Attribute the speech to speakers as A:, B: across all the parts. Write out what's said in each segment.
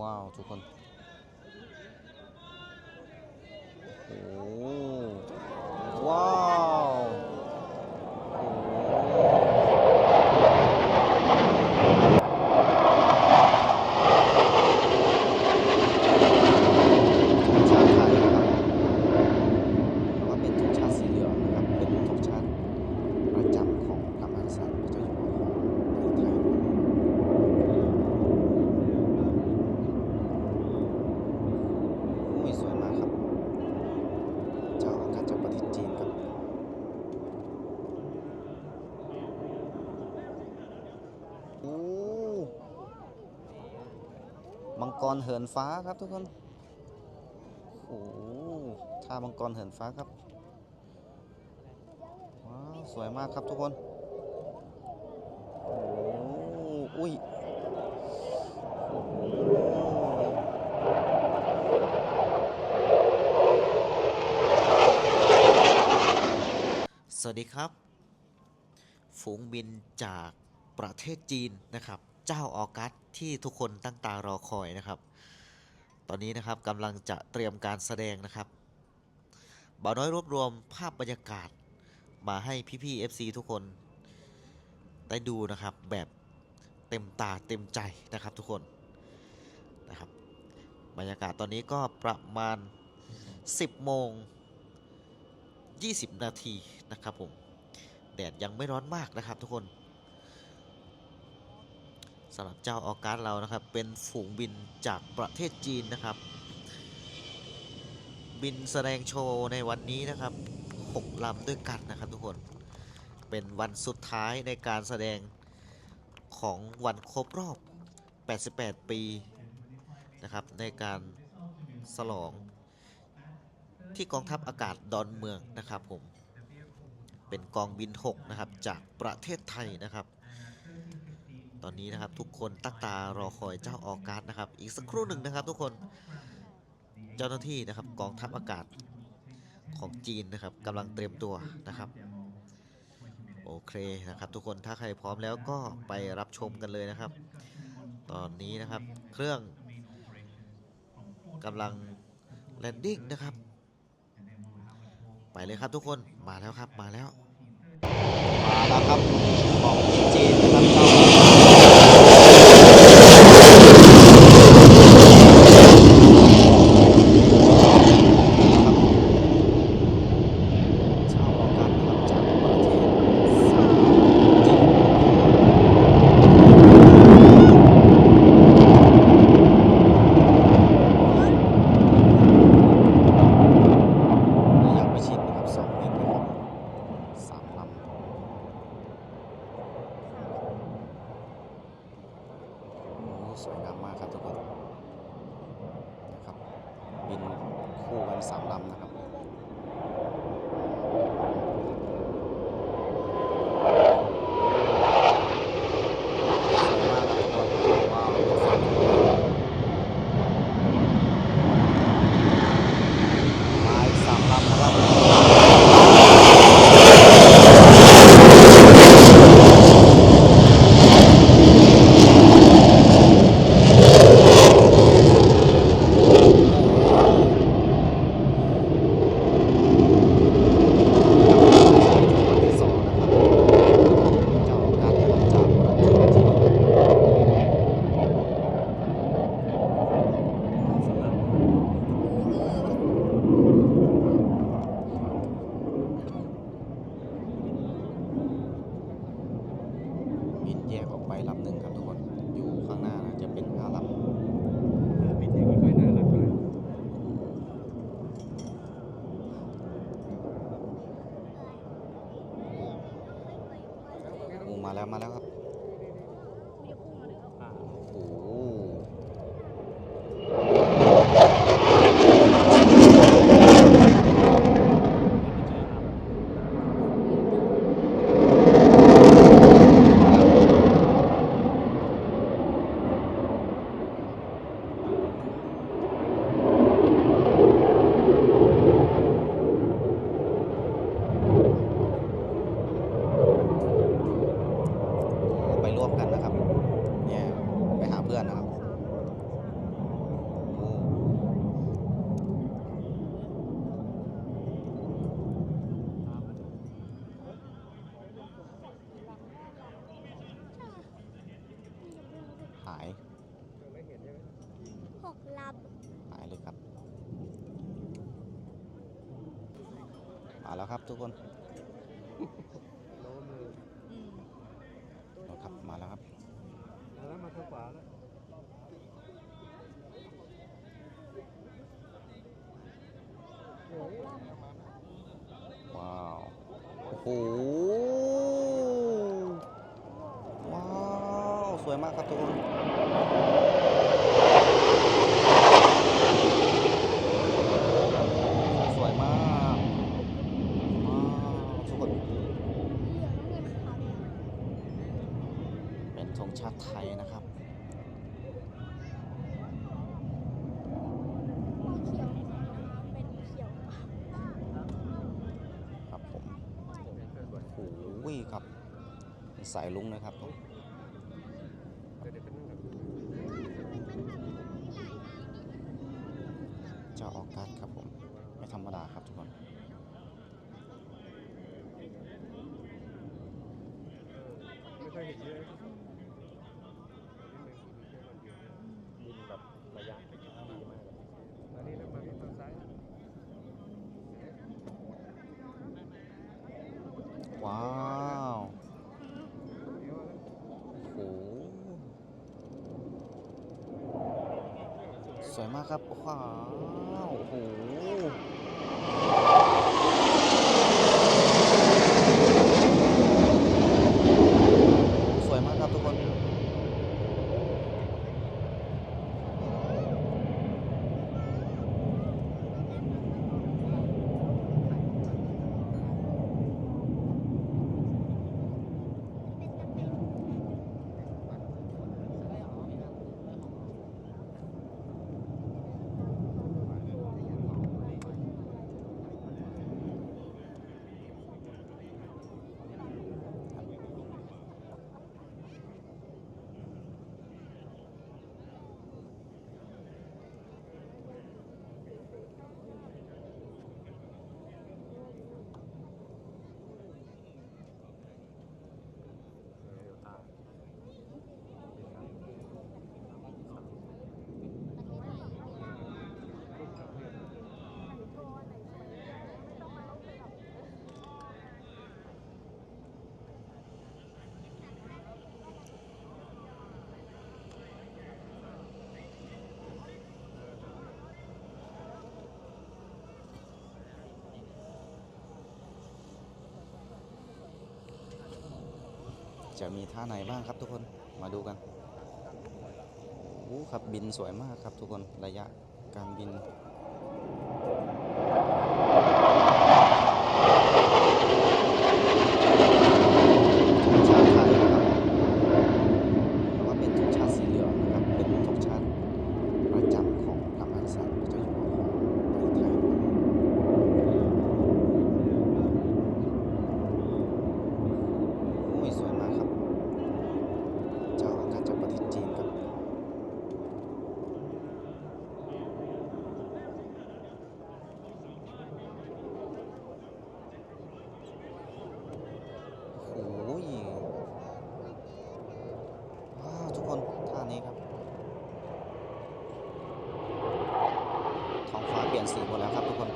A: ว้าว ทุกคน โอ้ว้าวโอ้ธงชาติไทยนะครับแล้วก็เป็นธงชาติสีเหลืองนะครับ เป็นธงชาติประจำของพระมหากษัตริย์พระเจ้าอยู่หัวของประเทศไทย โอ้ยสวยมากครับ เจ้าอากาศจากประเทศจีนครับ โอ้ มังก รเหินฟ้าครับทุกคน โอ้ท่ามังกรเหินฟ้าครับ ว้าว สวยมากครับทุกคน โอ้อุ้ยโอ้สวัสดีครับ ฝูงบินจากประเทศจีนนะครับ เจ้าออกัสที่ทุกคนตั้งตารอคอยนะครับ ตอนนี้นะครับกำลังจะเตรียมการแสดงนะครับบ่าวน้อยรวบรวมภาพบรรยากาศมาให้พี่ๆ FC ทุกคนได้ดูนะครับแบบเต็มตาเต็มใจนะครับทุกคนนะครับบรรยากาศตอนนี้ก็ประมาณ 10 โมง 20 นาทีนะครับผมแดดยังไม่ร้อนมากนะครับทุกคน สำหรับเจ้าออกัสเรานะครับ เป็นฝูงบินจากประเทศจีนนะครับ บินแสดงโชว์ในวันนี้นะครับ6ลำด้วยกันนะครับทุกคนเป็นวันสุดท้ายในการแสดงของวันครบรอบ 88 ปีนะครับในการฉลองที่กองทัพอากาศดอนเมืองนะครับผมเป็นกองบิน 6 นะครับ จากประเทศไทยนะครับ ตอนนี้นะครับ ทุกคนตั้งตารอคอยเจ้าออกัสนะครับ อีกสักครู่หนึ่งนะครับ ทุกคนเจ้าหน้าที่นะครับกองทัพอากาศของจีนนะครับกำลังเตรียมตัวนะครับ โอเคนะครับ ทุกคนถ้าใครพร้อมแล้วก็ไปรับชมกันเลยนะครับ ตอนนี้นะครับเครื่องกำลังแลนดิ้งนะครับ ไปเลยครับทุกคนมาแล้วครับมาแล้วมาแล้วครับของจีนนะครับ มาแล้วมาแล้วครับา
B: ย
C: หกล
B: หายเลยครับมาแล้วครับทุกคน
D: โน้มมือ
B: นะครับ มาแล้วครับ
D: แล้วมาทางขวาแล้ว
B: ว้าว โอ้โห ว้าว สวยมากครับทุกคนสวยมากว้าวทุกคน
C: เป็
B: นธงชาติไทยนะครับ
C: ค
B: รับผมโอ้โหครับสายลุงเลยครับ
D: ดี๋ยวเดี๋ยวไปนั่งกับ
B: เจ้าออกัสครับผม ไม่ธรรมดาครับทุกคน
D: ไม่เคยเห็นเยอะบินแบบระยะดีมากเลยอันนี้เรามาทางซ้าย
B: ว้าว
D: เดี๋ยวแล้ว
B: โอ้โห สวยมากครับว้าวโอ้โห จะมีท่าไหนบ้างครับทุกคนมาดูกันโอ้ครับบินสวยมากครับทุกคนระยะการบิน ธงชาติไทยนะครับแต่ว่าเป็นธงชาติสีเหลืองนะครับ เป็นธงชาติประจำของพระมหากษัตริย์พระเจ้าอยู่หัวของประเทศไทยนะครับโอ้ยสวยมากครับ เจ้าอากาศจากประเทศจีนครับ โอ้โหว้าวทุกคนท่านี้ครับ ท้องฟ้าเปลี่ยนสีหมดแล้วครับทุกคน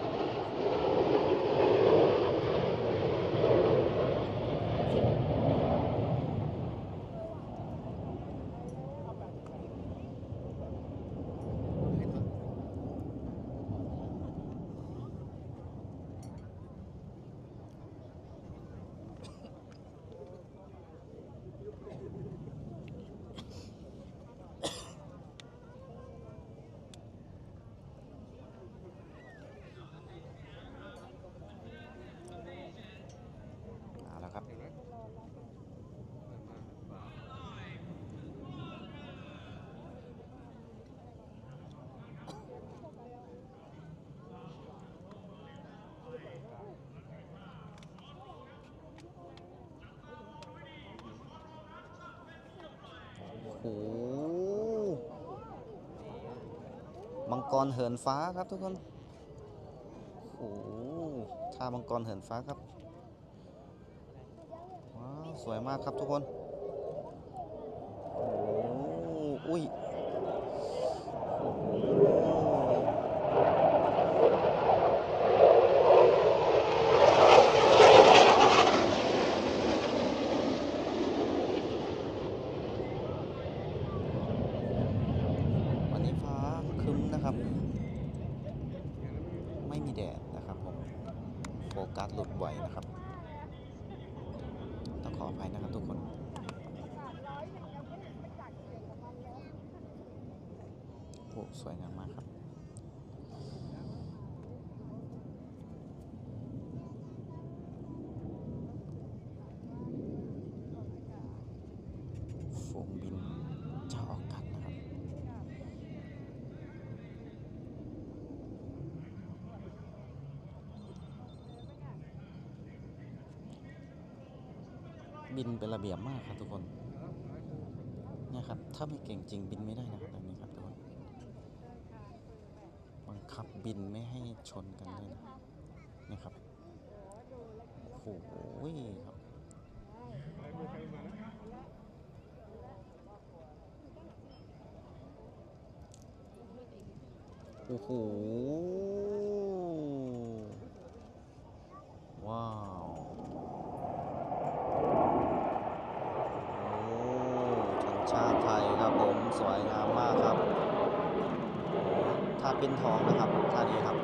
B: เอาแล้วครับ
D: เห็นไหม
B: โอ้โหมังกรเหินฟ้าครับทุกคนโอ้ท่ามังกรเหินฟ้าครับว้าวสวยมากครับทุกคนโอ้อุ้ยวันนี้ฟ้าครึ้มนะครับ ไม่มีแดดนะครับผมโฟกัสหลุดบ่อยนะครับ ต้องขออภัยนะครับทุกคนโอ้สวยงามมากครับ ฝูงบินจะออกกันนะครับ บินเป็นระเบียบมากครับทุกคนเนี่ยครับ ถ้าไม่เก่งจริงบินไม่ได้นะครับแบบนี้ครับทุกคนบังคับบินไม่ให้ชนกันเลยนะเนี่ยครับโอ้โหครับโอ้โห ว้าว โอ้ธงชาติไทยครับผม สวยงามมากครับท่าปิ้นทองนะครับท่านี้ครับ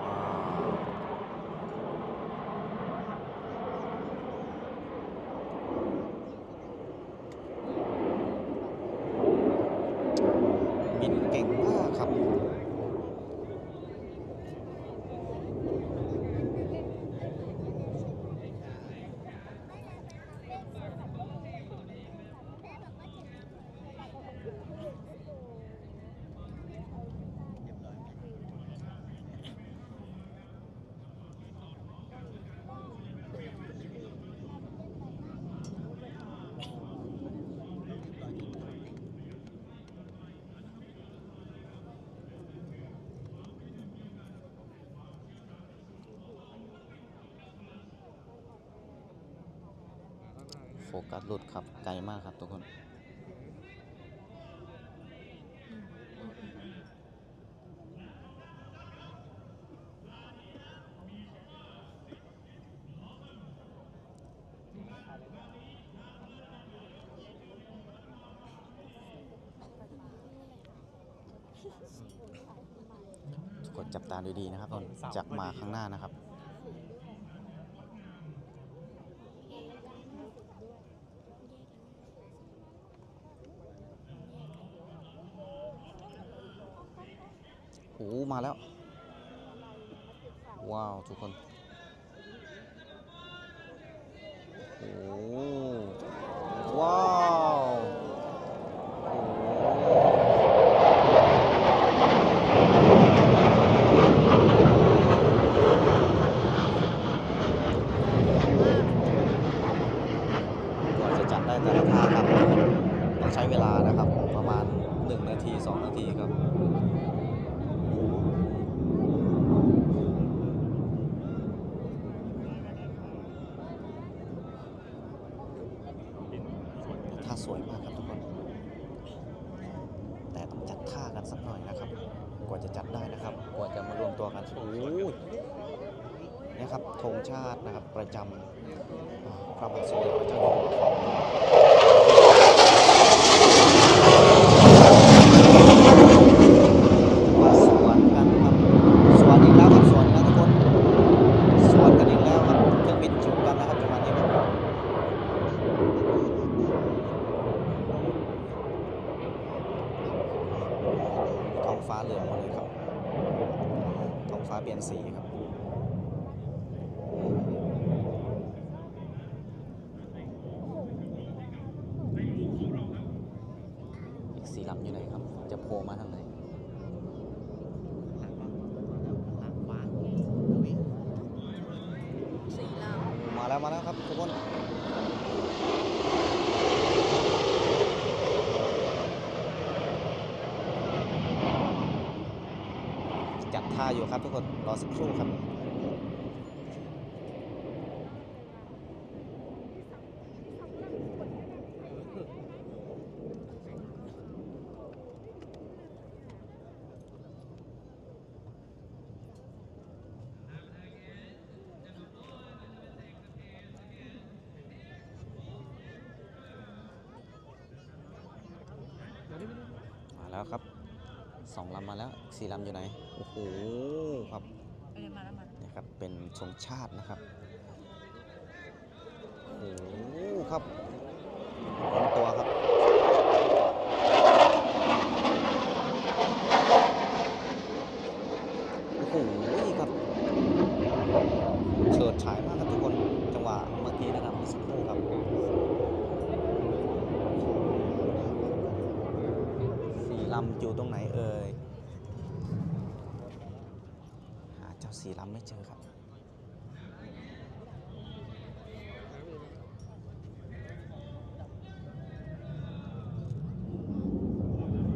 B: ว้าวบินเก่งมากครับ โฟกัสหลุดครับไกลมากครับทุกคนกคนจับตาดูดีนะครับทุกคนจับมาข้างหน้านะครับ โอ้โห มาแล้ว ว้าวทุกคน โอ้โหว้าวโอ้โหกว่าจะจัดได้แต่ละท่าครับต้องใช้เวลานะครับ ประมาณ 1 นาที 2 นาทีครับ ท่าสวยมากครับทุกคน แต่ต้องจัดท่ากันสักหน่อยนะครับ กว่าจะจัดได้นะครับ กว่าจะมารวมตัวกันโอ้ยเนี่ยครับธงชาตินะครับประจำพระบาทสมเด็จพระเจ้าอยู่หัวของมาสวนกันครับสวนอีกแล้วครับสวนอีกแล้วทุกคนสวนกันอีกแล้วครับเครื่องบินชนกันนะครับจังหวะนี้ครับ ท้องฟ้าเหลืองหมดเลยครับ ท้องฟ้าเปลี่ยนสีครับ อีกสีลำอยู่ไหนครับ จะโผล่มาทางไหนมาแล้วมาแล้วครับทุกคนจัดท่าอยู่ครับทุกคน รอสักครู่ครับ
E: เแล้
B: วครับสองลำมาแล้ว สี่ลำอยู่ไหน โอ้โหครับ
F: เออมาแล้วมาแล้ว
B: นี่ครับ เป็นชงชาตินะครับ โอ้โหครับลงตัวครับ โอ้โหครับเฉิดฉายมากครับทุกคนจังหวะเมื่อกี้นะครับเมื่อสักครู่ครับ สีลำอยู่ตรงไหนเอ่ย หาเจ้า สีลำไม่เจอครับ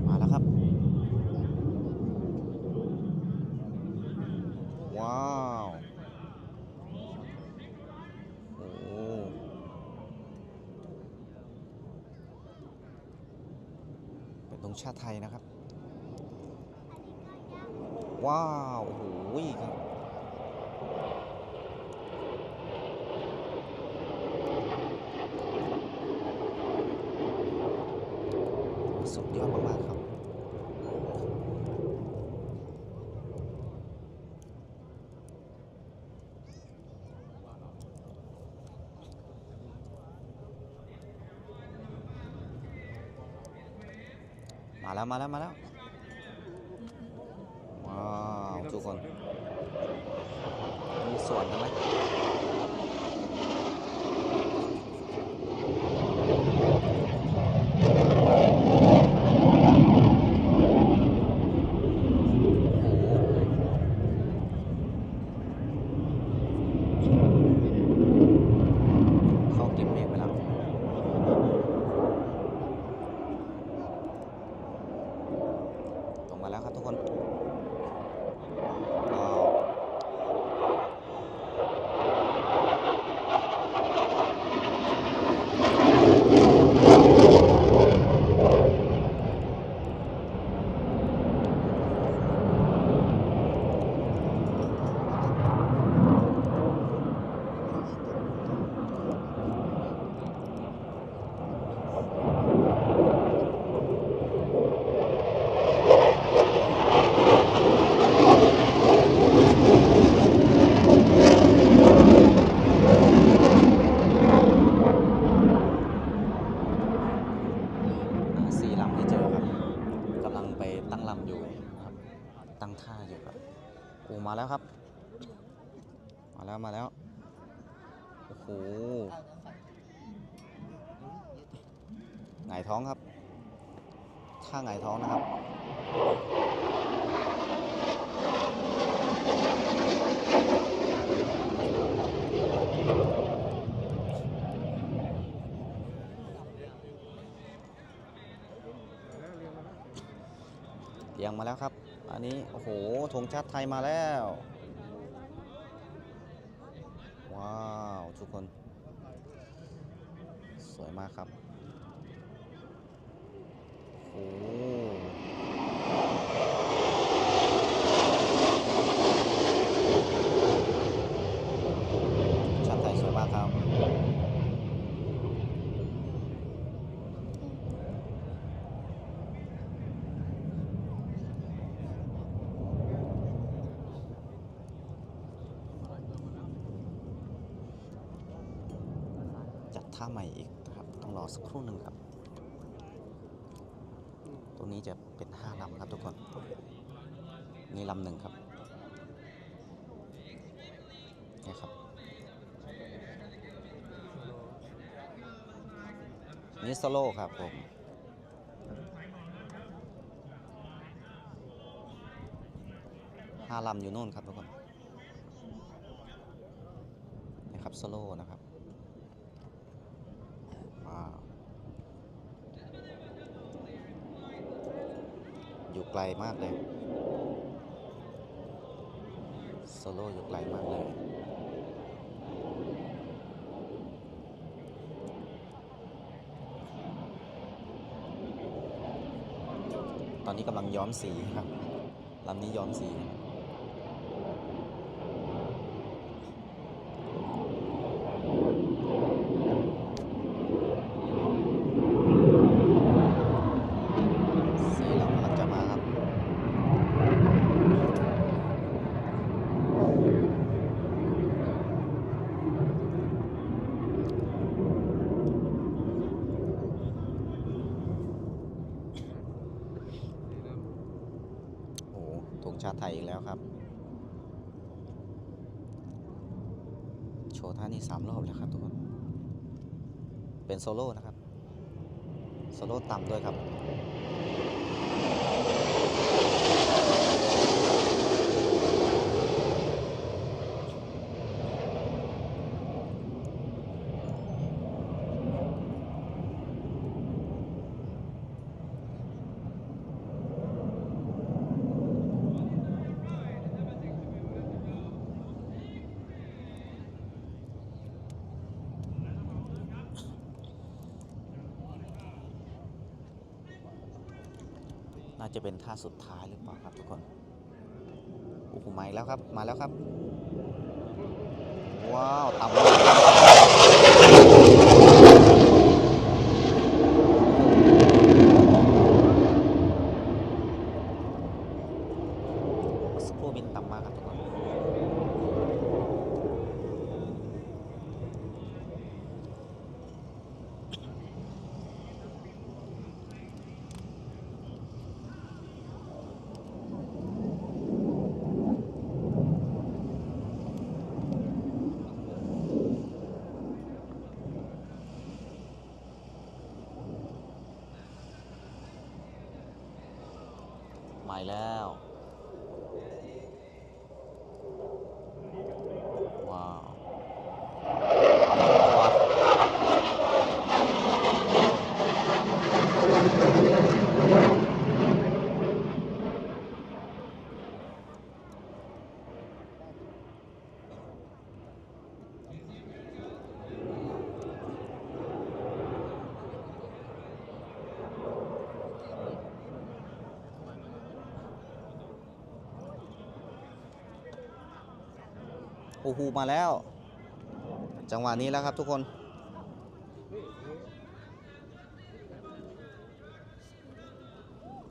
B: มาแล้วครับว้าวโอ้เป็นตรงชาติไทยนะครับ ว้าว โอ้โหครับ สุดยอดมาก ๆ ครับ มาแล้วมาแล้ว มาแล้ว ว้าว ทุกคน มีส่วนกันไหมเข้าเก็บเมฆไปแล้ว ตรงมาแล้วครับทุกคนว้าวหาสี่ลำให้เจอครับกำลังไปตั้งลำอยู่นะครับ ตั้งท่าอยู่ครับโอ้มาแล้วครับ มาแล้วมาแล้ว โอ้โหหงายท้องครับ ท่าหงายท้องนะครับเรียงมาแล้วครับ อันนี้ โอ้โหธงชาติไทยมาแล้ว ว้าว ทุกคน สวยมากครับ โอ้โหชาติไทยสวยมากครับ จัดท่าใหม่อีกนะครับต้องรอสักครู่หนึ่งครับ ตรงนี้จะเป็นห้าลำครับทุกคน นี่ลำหนึ่งครับนี่ครับ นี่โซโลครับผมห้าลำอยู่นู่นครับทุกคนนี่ครับโซโลนะครับ ว้าว อยู่ไกลมากเลยโซโล่อยู่ไกลมากเลย ตอนนี้กำลังย้อมสีครับลำนี้ย้อมสี สีลำกำลัง ธงชาติไทยอีกแล้วครับ โชว์ท่านี้สามรอบแล้วครับทุกคน เป็นโซโล่นะครับ โซโล่ต่ำด้วยครับ จะเป็นท่าสุดท้ายหรือเปล่าครับทุกคนโอ้โหมาแล้วครับ มาแล้วครับ ว้าวต่ำมากสกครูบินต่ำมากครับทุกคน มาอีกแล้ว ว้าวตัว โอ้โหมาแล้ว จังหวะนี้แล้วครับทุกคน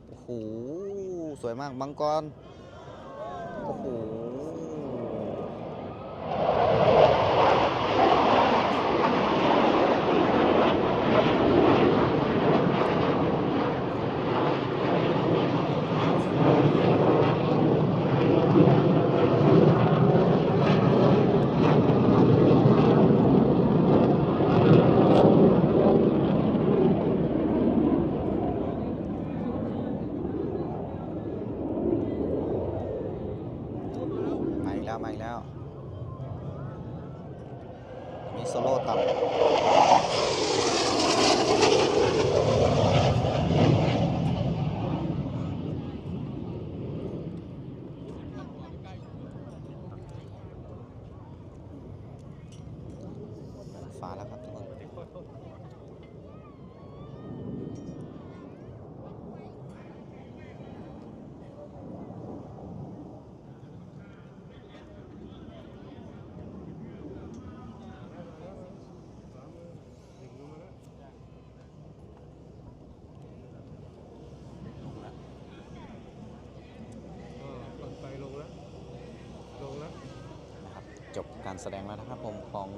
B: โอ้โหสวยมากมังกร โอ้โห มาอีกแล้วมาอีกแล้วมีโซโล่ต่ำฟ้าแล้วครับทุกคน
G: ก่อนไปลงแล้ว ลงแล้ว
B: นะครับจบ การแสดงแล้วนะครับผมของ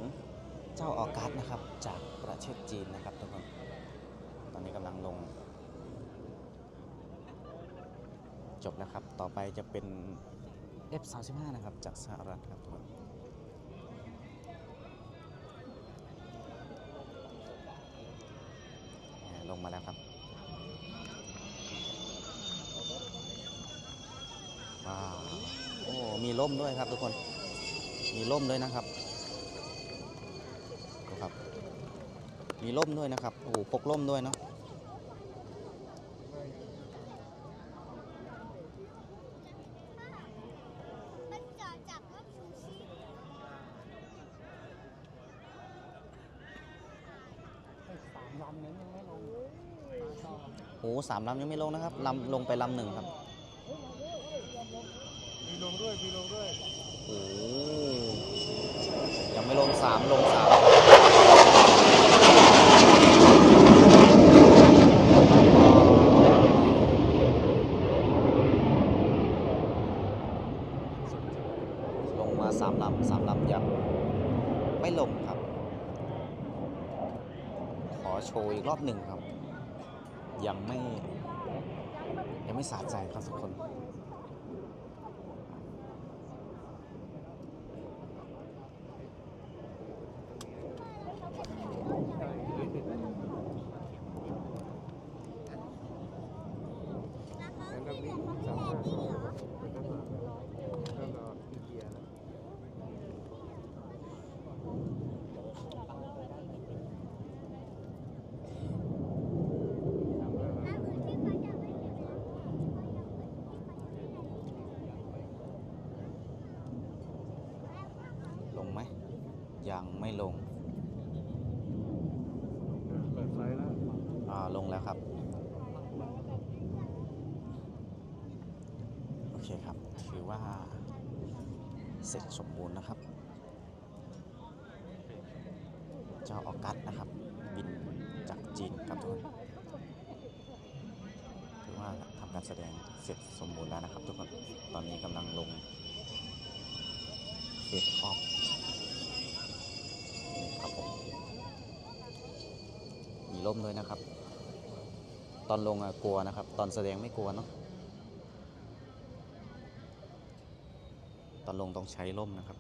B: เจ้าออกัสนะครับจากประเทศจีนนะครับทุกคนตอนนี้กำลังลง จบแล้วครับ ต่อไปจะเป็น F35 นะครับ จากสหรัฐครับทุกคนลงมาแล้วครับว้าวโอ้มีร่มด้วยครับทุกคน ร่มด้วยนะครับครับ มีร่มด้วยนะครับ โอ้โหพกร่มด้วยเนาะโอ้โหสามลำยังไม่ลงนะครับลำลงไปลำหนึ่งครับ
G: มีลงด้วย มีลงด้วย
B: โอ้ยังไม่ลงสามลงสามลงมาสามลำสามลำยังไม่ลงครับ ขอโชว์อีกรอบหนึ่งครับ ยังไม่ ยังไม่สะใจครับทุกคน ยังไม่ลง
G: เปิดไฟแล้ว
B: อ่าลงแล้วครับ โอเคครับ ถือว่าเสร็จสมบูรณ์นะครับ เจ้าออกัสนะครับ บินจากจีนครับทุกคนถือว่าทำการแสดงเสร็จสมบูรณ์แล้วนะครับ ทุกคน ตอนนี้กำลังลงเฟสออฟ ร่มด้วยนะครับ ตอนลงอะกลัวนะครับ ตอนแสดงไม่กลัวเนาะตอนลงต้องใช้ร่มนะครับ